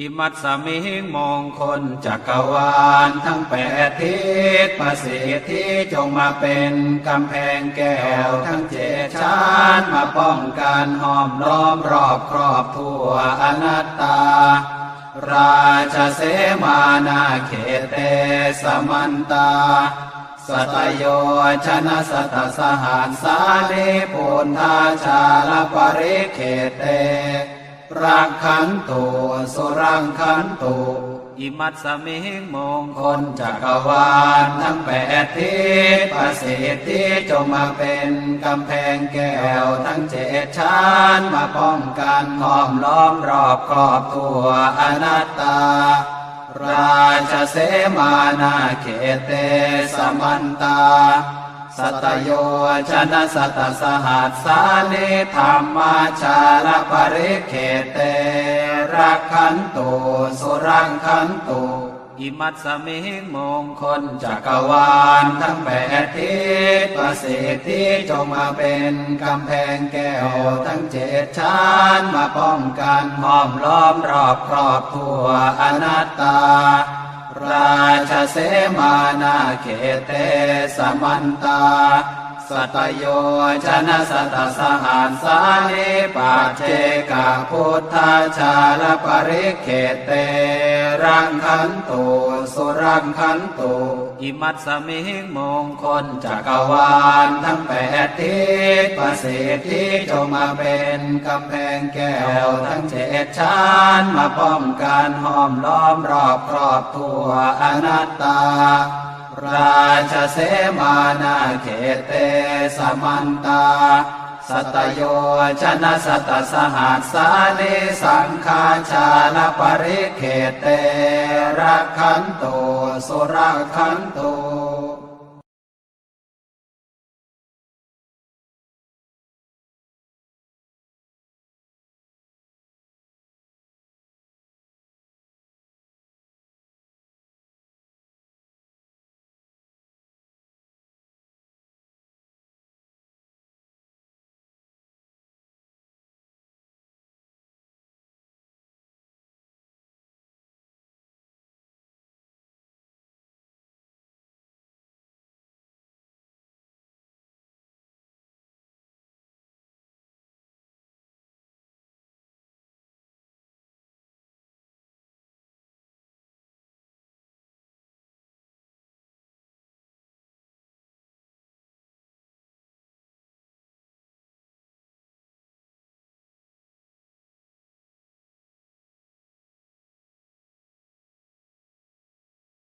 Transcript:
อิมัตสมิงมงคลจักรวาลทั้งแปดทิศประสิทธิจงมาเป็นกำแพงแก้วทั้งเจ็ดชั้นมาป้องกันห้อมล้อมรอบครอบทั่วอนัตตา ราชเสมานาเขตเตสมันตาสตโยชนะสตสหัสสานิปุณธาชาลปริเขตเต รักขันตุสุรังขันตุอิมัตสมิงมงคลจักรวาลทั้งแปดทิศประสิทธิจงมาเป็นกำแพงแก้วทั้งเจ็ดชั้นมาป้องกันห้อมล้อมรอบครอบทั่วอนัตตา ราชเสมานาเขตเตสมันตา สัตโยชนะสัตสหัสสานิธรรมาชาลปริเขเตรักขันตุสุรังขันตุอิมัตสมิงมงคลจักรวาลทั้งแปดทิศประสิทธิจงมาเป็นกำแพงแก้วทั้งเจ็ดชั้นมาป้องกันห้อมล้อมรอบครอบทั่วอนัตตา ราชเสมานาเขเตสมันตา สัตโยชนะสัตสหานสานิปัจเจกพุทธาชาลปริเขเต รังคันตุสุรังคันตุ อิมัตสมิงมงคลจักรวาลทั้งแปดทิศประสิทธิจงมาเป็นกำแพงแก้วทั้งเจ็ดชั้นมาป้องกันห้อมล้อมรอบครอบทั่วอนัตตาราชเสมานาเขตเตสมันตา สัตโยชนะสัตสหัสสานิสังฆาชาลปริเขตเตรักขันตุสุรักขันตุ